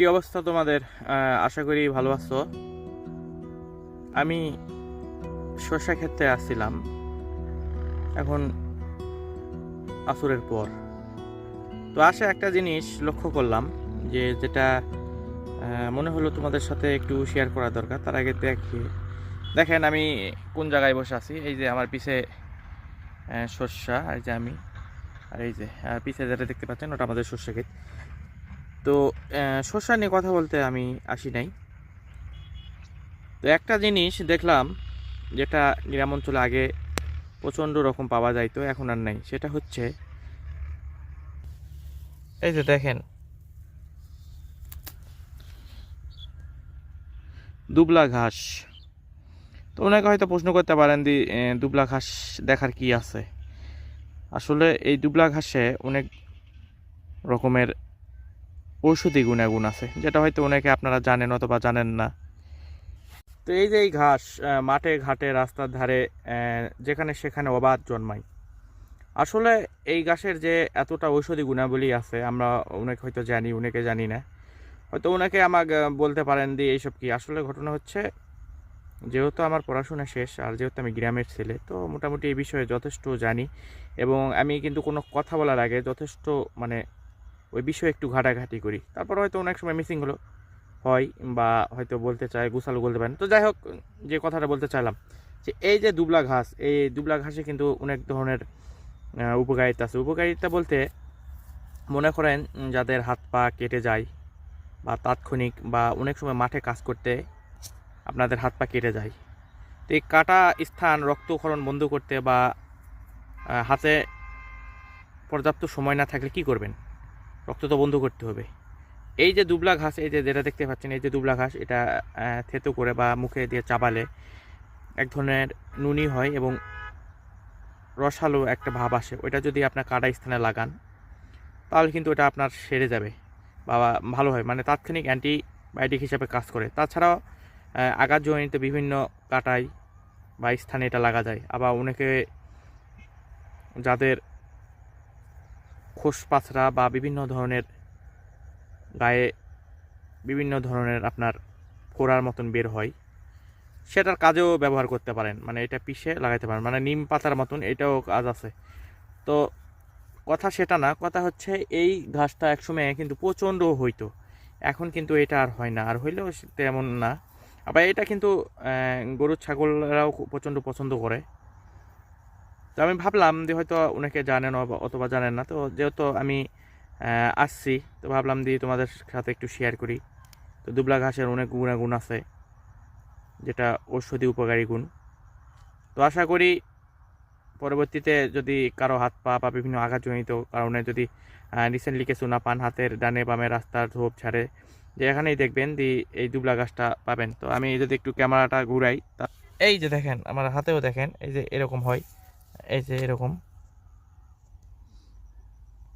কি অবস্থা তোমাদের? আশা করি ভালো আছো। আমি শসা ক্ষেত্রে আসছিলাম। এখন আসরের পর। তো আসে একটা জিনিস লক্ষ্য করলাম, যে যেটা মনে হলো তোমাদের সাথে একটু শেয়ার করা দরকার, তার আগে দেখি দেখেন, আমি কোন জায়গায় বসে আছি? এই যে আমার পিছে শস্যা এই যে আমি, আর এই যে পিছে যেটা দেখতে পাচ্ছেন, ওটা আমাদের শস্য ক্ষেত তো শস্য নিয়ে কথা বলতে আমি আসি নাই। তো একটা জিনিস দেখলাম, যেটা গ্রাম অঞ্চলে আগে প্রচণ্ড রকম পাওয়া যাইতো, এখন আর নাই। সেটা হচ্ছে, এই যে দেখেন, দুবলা ঘাস। তো ওনাকে হয়তো প্রশ্ন করতে পারেন দি দুবলা ঘাস দেখার কি আছে? আসলে এই দুবলা ঘাসে অনেক রকমের ঔষধি গুণাগুণ আছে, যেটা হয়তো অনেকে আপনারা জানেন অথবা জানেন না। তো এই যে এই ঘাস মাঠে, ঘাটে, রাস্তার ধারে যেখানে সেখানে অবাধ জন্মায়। আসলে এই ঘাসের যে এতটা ঔষধি গুণাবলী আছে, আমরা অনেকে হয়তো জানি, অনেকে জানি না। হয়তো ওনাকে আমাকে বলতে পারেন যে এইসব কি? আসলে ঘটনা হচ্ছে, যেহেতু আমার পড়াশোনা শেষ আর যেহেতু আমি গ্রামের ছেলে, তো মোটামুটি এই বিষয়ে যথেষ্ট জানি। এবং আমি কিন্তু কোনো কথা বলার আগে যথেষ্ট মানে ওই বিষয়ে একটু ঘাটাঘাটি করি। তারপর হয়তো অনেক সময় মিসিং হলো, হয় বা হয়তো বলতে চায়, গুছালো বলতে পারেন। তো যাই হোক, যে কথাটা বলতে চাইলাম, যে এই যে দুবলা ঘাস, এই দুবলা ঘাসে কিন্তু অনেক ধরনের উপকারিতা আছে। উপকারিতা বলতে মনে করেন যাদের হাত পা কেটে যায় বা তাৎক্ষণিক বা অনেক সময় মাঠে কাজ করতে আপনাদের হাত পা কেটে যায়। তো এই কাটা স্থান, রক্তক্ষরণ বন্ধ করতে বা হাতে পর্যাপ্ত সময় না থাকলে কি করবেন? রক্ত তো বন্ধ করতে হবে। এই যে দুবলা ঘাস, এই যে যেটা দেখতে পাচ্ছেন, এই যে দুবলা ঘাস, এটা থেতো করে বা মুখে দিয়ে চাবালে এক ধরনের নুনি হয় এবং রসালো একটা ভাব আসে। ওইটা যদি আপনার কাটা স্থানে লাগান, তাহলে কিন্তু ওটা আপনার সেরে যাবে বা ভালো হয়। মানে তাৎক্ষণিক অ্যান্টিবায়োটিক হিসাবে কাজ করে। তাছাড়াও আঘাত জনিত বিভিন্ন কাটাই বা স্থানে এটা লাগা যায়। আবার অনেকে যাদের খোস পাছড়া বা বিভিন্ন ধরনের গায়ে বিভিন্ন ধরনের আপনার ফোড়ার মতন বের হয়। সেটার কাজেও ব্যবহার করতে পারেন। মানে এটা পিষে লাগাইতে পারেন। মানে নিম পাতার মতন এটাও কাজ আছে। তো কথা সেটা না, কথা হচ্ছে এই ঘাসটা একসময় কিন্তু প্রচণ্ড হইতো। এখন কিন্তু এটা আর হয় না। আর হইলেও তেমন না। আবার এটা কিন্তু গরু ছাগলরাও প্রচণ্ড পছন্দ করে। তো আমি ভাবলাম যে হয়তো অনেকে জানেন অথবা জানেন না। তো যেহেতু আমি আসছি, তো ভাবলাম দিয়ে তোমাদের সাথে একটু শেয়ার করি। তো দুবলা ঘাসের অনেক গুণাগুণ আছে, যেটা ঔষধি উপকারী গুণ। তো আশা করি পরবর্তীতে যদি কারও হাত পা বা বিভিন্ন আঘাতজনিত কারণে যদি রিসেন্টলি কিছু না পান, হাতের ডানে বামে রাস্তার ঝোপ ছাড়ে, যে এখানেই দেখবেন দি এই দুবলা গাছটা পাবেন। তো আমি যদি একটু ক্যামেরাটা ঘুরাই, তা এই যে দেখেন, আমার হাতেও দেখেন, এই যে এরকম হয়। এই যে এরকম।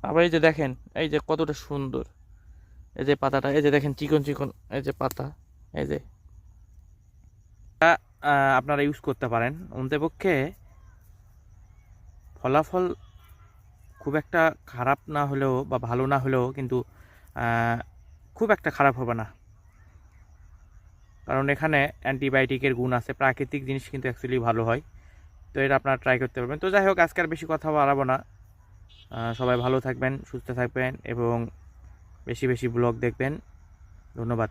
আবার এই যে দেখেন, এই যে কতটা সুন্দর। এই যে পাতাটা, এই যে দেখেন, চিকন চিকন এই যে পাতা, এই যে। আপনারা ইউজ করতে পারেন। অন্তপক্ষে ফলাফল খুব একটা খারাপ না হলেও বা ভালো না হলেও কিন্তু খুব একটা খারাপ হবে না। কারণ এখানে অ্যান্টিবায়োটিকের গুণ আছে, প্রাকৃতিক জিনিস কিন্তু অ্যাকচুয়ালি ভালো হয়। তো এটা আপনারা ট্রাই করতে পারবেন। তো যাই হোক, আজকে আর বেশি কথা বাড়াবো না। সবাই ভালো থাকবেন, সুস্থ থাকবেন এবং বেশি বেশি ব্লগ দেখবেন। ধন্যবাদ।